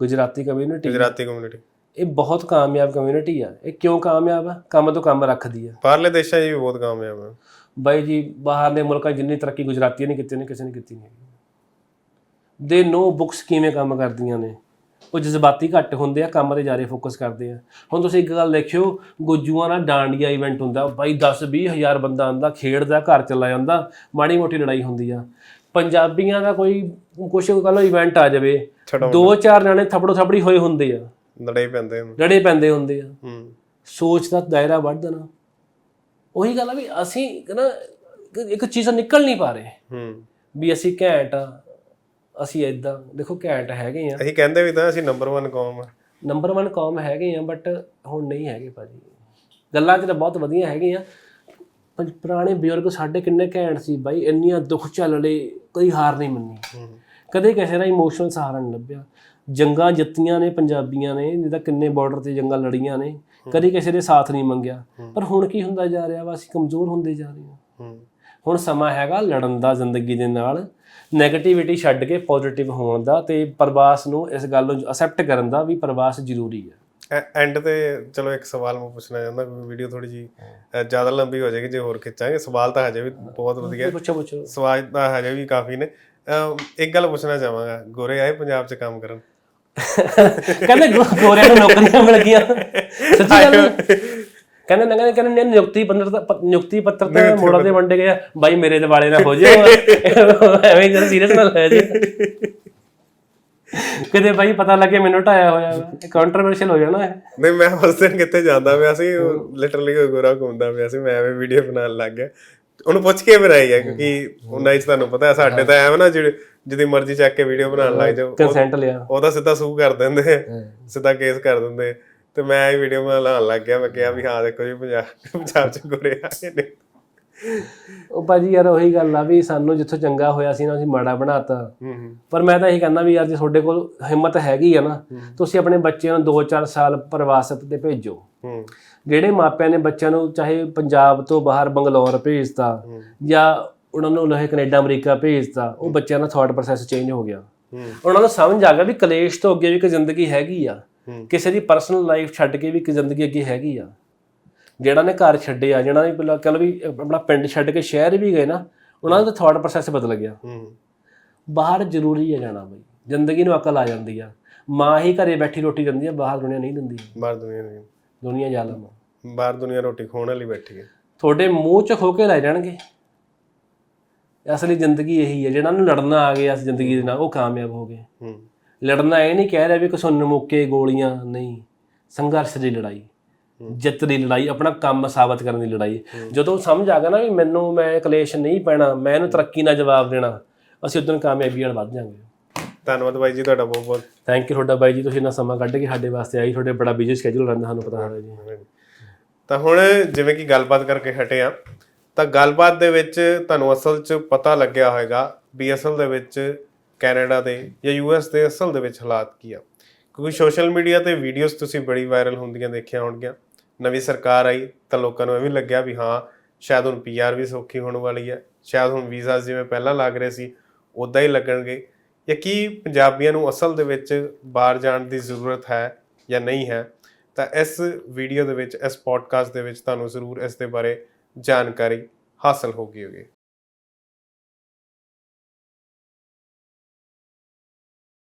Gujarati community Gujarati community ਇਹ ਬਹੁਤ ਕਾਮਯਾਬ ਕਮਿਊਨਿਟੀ ਆ। ਇਹ ਕਿਉਂ ਕਾਮਯਾਬ ਆ? ਕੰਮ ਤੋਂ ਕੰਮ ਰੱਖਦੀ ਆ। ਬਾਹਰਲੇ ਦੇਸ਼ਾਂ 'ਚ ਵੀ ਬਹੁਤ ਕਾਮਯਾਬ ਹੈ ਬਾਈ ਜੀ ਬਾਹਰਲੇ ਮੁਲਕਾਂ 'ਚ ਜਿੰਨੀ ਤਰੱਕੀ ਗੁਜਰਾਤੀਆਂ ਨੇ ਕੀਤੀ ਨੇ ਕਿਸੇ ਨੇ ਕੀਤੀ ਨਹੀਂ। ਦੇ ਨੋ ਬੁక్స్ ਕਿਵੇਂ ਕੰਮ ਕਰਦੀਆਂ ਨੇ? ਉਹ ਜਜ਼ਬਾਤੀ ਘੱਟ ਹੁੰਦੇ ਆ ਕੰਮ ਤੇ ਜ਼ਿਆਦਾ ਫੋਕਸ ਕਰਦੇ ਆ। ਹੁਣ ਤੁਸੀਂ ਇੱਕ ਗੱਲ ਦੇਖਿਓ ਗੁੱਜੂਆਂ ਨਾਲ ਡਾਂਡੀਆ ਇਵੈਂਟ ਹੁੰਦਾ। ਬਾਈ 10 20 ਹਜ਼ਾਰ ਬੰਦਾ ਆਂਦਾ ਖੇਡਦਾ ਘਰ ਚਲਾ ਜਾਂਦਾ। ਮਾੜੀ ਮੋਟੀ ਲੜਾਈ ਹੁੰਦੀ ਆ। ਪੰਜਾਬੀਆਂ ਦਾ ਕੋਈ ਕੁਛ ਕੱਲ ਇਵੈਂਟ ਆ ਜਾਵੇ ਦੋ ਚਾਰ ਜਣੇ ਥਪੜੋ ਥਪੜੀ ਹੋਏ ਹੁੰਦੇ ਆ। ਲੜੇ ਪੈਂਦੇ ਹਨ ਲੜੇ ਪੈਂਦੇ ਹੁੰਦੇ ਆ। ਹੂੰ। ਸੋਚ ਦਾ ਦਾਇਰਾ ਵੱਧਦਾ ਨਾ ਉਹੀ ਗੱਲ ਆ ਵੀ ਅਸੀਂ ਨਾ ਇੱਕ- ਚੀਜ਼ ਨਿਕਲ ਨਹੀਂ ਪਾ ਰਹੇ। ਹੂੰ। ਵੀ ਅਸੀਂ ਘੈਂਟ ਆ ਅਸੀਂ ਇਦਾਂ ਦੇਖੋ ਘੈਂਟ ਹੈਗੇ ਆ। ਅਸੀਂ ਕਹਿੰਦੇ ਵੀ ਤਾਂ ਅਸੀਂ ਨੰਬਰ 1 ਕੌਮ ਆ। ਨੰਬਰ 1 ਕੌਮ ਹੈਗੇ ਆ ਬਟ ਹੁਣ ਨਹੀਂ ਹੈਗੇ ਭਾਜੀ। ਗੱਲਾਂ ਤਾਂ ਬਹੁਤ ਵਧੀਆ ਹੈਗੇ ਆ। ਪਰ ਪੁਰਾਣੇ ਬਜ਼ੁਰਗ ਸਾਡੇ ਕਿੰਨੇ ਘੈਂਟ ਸੀ ਬਾਈ ਇੰਨੀਆਂ ਦੁੱਖ ਝੱਲਲੇ ਕਦੀ ਹਾਰ ਨਹੀਂ ਮੰਨੀ। ਕਦੇ ਕਿਸੇ ਦਾ ਇਮੋਸ਼ਨਲ ਸਹਾਰਾ ਨਹੀਂ ਲੱਭਿਆ। ਜੰਗਾਂ ਜਿੱਤੀਆਂ ਨੇ ਪੰਜਾਬੀਆਂ ਨੇ ਜਿਹਦਾ ਕਿੰਨੇ ਬਾਰਡਰ ਤੇ ਜੰਗਾਂ ਲੜੀਆਂ ਨੇ ਕਦੀ ਕਿਸੇ ਦੇ ਸਾਥ ਨਹੀਂ ਮੰਗਿਆ। ਪਰ ਹੁਣ ਕੀ ਹੁੰਦਾ ਜਾ ਰਿਹਾ ਵਾ? ਅਸੀਂ ਕਮਜ਼ੋਰ ਹੁੰਦੇ ਜਾ ਰਹੇ ਹੂੰ। ਹੁਣ ਸਮਾਂ ਹੈਗਾ ਲੜਨ ਦਾ ਜ਼ਿੰਦਗੀ ਦੇ ਨਾਲ। 네ਗੇਟਿਵਿਟੀ ਛੱਡ ਕੇ ਪੋਜ਼ਿਟਿਵ ਹੋਣ ਦਾ ਤੇ ਪ੍ਰਵਾਸ ਨੂੰ ਇਸ ਗੱਲ ਨੂੰ ਅਸੈਪਟ ਕਰਨ ਦਾ ਵੀ ਪ੍ਰਵਾਸ ਜ਼ਰੂਰੀ ਹੈ। ਐਂਡ ਤੇ ਚਲੋ ਇੱਕ ਸਵਾਲ ਮੈਂ ਪੁੱਛਣਾ ਚਾਹੁੰਦਾ ਵੀਡੀਓ ਥੋੜੀ ਜੀ ਜ਼ਿਆਦਾ ਲੰਬੀ ਹੋ ਜਾਏਗੀ ਜੇ ਹੋਰ ਖਿੱਚਾਂਗੇ। ਸਵਾਲ ਤਾਂ ਹਜੇ ਵੀ ਬਹੁਤ ਵਧੀਆ। ਪੁੱਛੋ ਪੁੱਛੋ। ਸਵਾਲ ਤਾਂ ਹਜੇ ਵੀ ਕਾਫੀ ਨੇ। ਇੱਕ ਗੱਲ ਪੁੱਛਣਾ ਚਾਹਾਂਗਾ। ਗੋਰੇ ਆਏ ਪੰਜਾਬ 'ਚ ਕੰਮ ਕਰਨ? ਕਹਿੰਦੇ ਗੋਰਿਆਂ ਨੂੰ ਨੌਕਰੀਆਂ ਮਿਲ ਗਈਆਂ। ਸੱਚੀ ਗੱਲ। ਕਹਿੰਦੇ ਨਾ ਕਹਿੰਦੇ ਕਹਿੰਦੇ ਨਿਯੁਕਤੀ ਪੱਤਰ ਨਿਯੁਕਤੀ ਪੱਤਰ ਤਾਂ ਮੋੜਾਂ ਦੇ ਵੰਡੇ ਗਏ। ਬਾਈ ਮੇਰੇ ਦਿਵਾਲੇ ਨਾ ਹੋ ਜਾਓ ਐਵੇਂ ਜਦ ਸੀਰੀਅਸ ਨਾ ਲੈ ਜੀ ਕਿਤੇ ਬਾਈ ਪਤਾ ਲੱਗੇ ਮੈਨੂੰ ਢਾਇਆ ਹੋਇਆ ਵਾ ਕੰਟਰੋਵਰਸ਼ੀਅਲ ਹੋ ਜਾਣਾ ਹੈ ਨਹੀਂ ਮੈਂ ਉਸ ਦਿਨ ਕਿੱਥੇ ਜਾਂਦਾ ਪਿਆ ਸੀ ਲਿਟਰਲੀ ਗੋਰਾ ਘੁੰਮਦਾ ਪਿਆ ਸੀ ਮੈਂ ਐਵੇਂ ਵੀਡੀਓ ਬਣਾਉਣ ਲੱਗ ਗਿਆ। ਉਹਨੂੰ ਪੁੱਛ ਕੇ ਬਣਾਈ ਹੈ ਕਿਉਂਕਿ ਉਹਨਾਂ ਵਿੱਚ ਤੁਹਾਨੂੰ ਪਤਾ ਹੈ ਸਾਡੇ ਤਾਂ ਐਵੇਂ ਨਾ ਜਿਹੜੇ ਜਿਹਦੀ ਮਰਜ਼ੀ ਚੱਕ ਕੇ ਵੀਡੀਓ ਬਣਾਉਣ ਲੱਗ ਜਾਓ ਕੰਸੈਂਟ ਲਿਆ। ਉਹ ਤਾਂ ਸਿੱਧਾ ਸੂ ਕਰ ਦਿੰਦੇ ਸਿੱਧਾ ਕੇਸ ਕਰ ਦਿੰਦੇ। ਤੇ ਮੈਂ ਇਹ ਵੀਡੀਓ ਬਣਾਉਣ ਲੱਗ ਗਿਆ ਮੈਂ ਕਿਹਾ ਵੀ ਹਾਂ ਦੇਖੋ ਜੀ ਪੰਜਾਬ ਪੰਜਾਬ ਚ ਗੋਰੇ ਆਏ ਨੇ। ਉਹ ਭਾਜੀ ਯਾਰ ਉਹੀ ਗੱਲ ਆ ਵੀ ਸਾਨੂੰ ਜਿੱਥੋਂ ਚੰਗਾ ਹੋਇਆ ਸੀ ਨਾ ਅਸੀਂ ਮਾੜਾ ਬਣਾਤਾ। ਪਰ ਮੈਂ ਤਾਂ ਇਹੀ ਕਹਿੰਦਾ ਵੀ ਯਾਰ ਜੇ ਤੁਹਾਡੇ ਕੋਲ ਹਿੰਮਤ ਹੈਗੀ ਆ ਨਾ ਤੁਸੀਂ ਆਪਣੇ ਬੱਚਿਆਂ ਨੂੰ 2-4 ਸਾਲ ਪ੍ਰਵਾਸ ਤੇ ਭੇਜੋ। ਜਿਹੜੇ ਮਾਪਿਆਂ ਨੇ ਬੱਚਿਆਂ ਨੂੰ ਚਾਹੇ ਪੰਜਾਬ ਤੋਂ ਬਾਹਰ ਬੰਗਲੌਰ ਭੇਜਤਾ ਜਾਂ ਉਹਨਾਂ ਨੂੰ ਲਹੇ ਕੈਨੇਡਾ ਅਮਰੀਕਾ ਭੇਜਤਾ ਉਹ ਬੱਚਿਆਂ ਦਾ ਥਾਟ ਪ੍ਰੋਸੈਸ ਚੇਂਜ ਹੋ ਗਿਆ। ਉਹਨਾਂ ਨੂੰ ਸਮਝ ਆ ਗਿਆ ਵੀ ਕਲੇਸ਼ ਤੋਂ ਅੱਗੇ ਵੀ ਇੱਕ ਜ਼ਿੰਦਗੀ ਹੈਗੀ ਆ। ਕਿਸੇ ਦੀ ਪਰਸਨਲ ਲਾਈਫ ਛੱਡ ਕੇ ਵੀ ਇੱਕ ਜ਼ਿੰਦਗੀ ਅੱਗੇ ਹੈਗੀ ਆ। ਜਿਹੜਾ ਨੇ ਘਰ ਛੱਡਿਆ ਜਿਹੜਾ ਨੇ ਪਹਿਲਾਂ ਕਹ ਲਓ ਵੀ ਆਪਣਾ ਪਿੰਡ ਛੱਡ ਕੇ ਸ਼ਹਿਰ ਵੀ ਗਏ ਨਾ ਉਹਨਾਂ ਦਾ ਥਾਟ ਪ੍ਰੋਸੈਸ ਬਦਲ ਗਿਆ। ਹੂੰ। ਬਾਹਰ ਜ਼ਰੂਰੀ ਹੈ ਜਾਣਾ ਬਈ। ਜ਼ਿੰਦਗੀ ਨੂੰ ਅਕਲ ਆ ਜਾਂਦੀ ਆ। ਮਾਂ ਹੀ ਘਰੇ ਬੈਠੀ ਰੋਟੀ ਦਿੰਦੀ ਆ ਬਾਹਰ ਦੁਨੀਆ ਨਹੀਂ ਦਿੰਦੀ। ਬਾਹਰ ਦੁਨੀਆ ਨਹੀਂ। ਦੁਨੀਆ ਜ਼ਾਲਮ ਆ। ਬਾਹਰ ਦੁਨੀਆ ਰੋਟੀ ਖਾਣ ਵਾਲੀ ਬੈਠੀ ਹੈ ਤੁਹਾਡੇ ਮੂੰਹ 'ਚ ਖੋ ਕੇ ਲੈ ਜਾਣਗੇ। ਅਸਲੀ ਜ਼ਿੰਦਗੀ ਇਹੀ ਹੈ ਜਿਹੜਾ ਨੂੰ ਲੜਨਾ ਆ ਗਿਆ ਇਸ ਜ਼ਿੰਦਗੀ ਦੇ ਨਾਲ ਉਹ ਕਾਮਯਾਬ ਹੋ ਗਏ। ਹੂੰ। ਲੜਨਾ ਇਹ ਨਹੀਂ ਕਹਿ ਰਿਹਾ ਵੀ ਕਸੁੰਨ ਮੁੱਕੇ ਗੋਲੀਆਂ ਨਹੀਂ। ਸੰਘਰਸ਼ ਦੀ ਲੜਾਈ। ਜਿੱਤ ਦੀ ਲੜਾਈ ਆਪਣਾ ਕੰਮ ਸਾਬਤ ਕਰਨ ਦੀ ਲੜਾਈ। ਜਦੋਂ ਸਮਝ ਆ ਗਿਆ ਨਾ ਵੀ ਮੈਨੂੰ ਮੈਂ ਕਲੇਸ਼ ਨਹੀਂ ਪੈਣਾ ਮੈਂ ਇਹਨੂੰ ਤਰੱਕੀ ਨਾਲ ਜਵਾਬ ਦੇਣਾ ਅਸੀਂ ਉਦੋਂ ਕਾਮਯਾਬੀ ਵੱਲ ਵੱਧ ਜਾਵਾਂਗੇ ਧੰਨਵਾਦ ਬਾਈ ਜੀ ਤੁਹਾਡਾ ਬਹੁਤ ਬਹੁਤ। ਥੈਂਕ ਯੂ ਤੁਹਾਡਾ ਬਾਈ ਜੀ ਤੁਸੀਂ ਇੰਨਾ ਸਮਾਂ ਕੱਢ ਕੇ ਸਾਡੇ ਵਾਸਤੇ ਆਈ ਤੁਹਾਡੇ ਬੜਾ ਬਿਜ਼ੀ ਸਕੇਜੂਲ ਰਹਿੰਦਾ ਸਾਨੂੰ ਪਤਾ ਹੈ। ਜੀ ਤਾਂ ਹੁਣ ਜਿਵੇਂ ਕਿ ਗੱਲਬਾਤ ਕਰਕੇ ਹਟੇ ਆ ਤਾਂ ਗੱਲਬਾਤ ਦੇ ਵਿੱਚ ਤੁਹਾਨੂੰ ਅਸਲ 'ਚ ਪਤਾ ਲੱਗਿਆ ਹੋਵੇਗਾ ਵੀ ਅਸਲ ਦੇ ਵਿੱਚ ਕੈਨੇਡਾ ਦੇ ਜਾਂ ਯੂਐਸ ਦੇ ਅਸਲ ਦੇ ਵਿੱਚ ਹਾਲਾਤ ਕੀ ਆ। ਕਿਉਂਕਿ ਸੋਸ਼ਲ ਮੀਡੀਆ ਤੇ ਵੀਡੀਓਜ਼ ਤੁਸੀਂ ਬੜੀ ਵਾਇਰਲ ਹੁੰਦੀਆਂ ਦੇਖੀਆਂ ਹੋਣਗੀਆਂ। ਨਵੀਂ ਸਰਕਾਰ ਆਈ ਤਾਂ ਲੋਕਾਂ ਨੂੰ ਇਹ ਵੀ ਲੱਗਿਆ ਵੀ ਹਾਂ, ਸ਼ਾਇਦ ਹੁਣ ਪੀਆਰ ਵੀ ਸੌਖੀ ਹੋਣ ਵਾਲੀ ਹੈ, ਸ਼ਾਇਦ ਹੁਣ ਵੀਜ਼ਾ ਜਿਵੇਂ ਪਹਿਲਾਂ ਲੱਗ ਰਹੇ ਸੀ ਉਦਾਂ ਹੀ ਲੱਗਣਗੇ। ਜਾਂ ਕੀ ਪੰਜਾਬੀਆਂ ਨੂੰ ਅਸਲ ਦੇ ਵਿੱਚ ਬਾਹਰ ਜਾਣ ਦੀ ਜ਼ਰੂਰਤ ਹੈ ਜਾਂ ਨਹੀਂ ਹੈ, ਤਾਂ ਇਸ ਵੀਡੀਓ ਦੇ ਵਿੱਚ, ਇਸ ਪੋਡਕਾਸਟ ਦੇ ਵਿੱਚ ਤੁਹਾਨੂੰ ਜ਼ਰੂਰ ਇਸ ਦੇ ਬਾਰੇ ਜਾਣਕਾਰੀ ਹਾਸਲ ਹੋ ਹੋਗੀ ਹੋਗੀ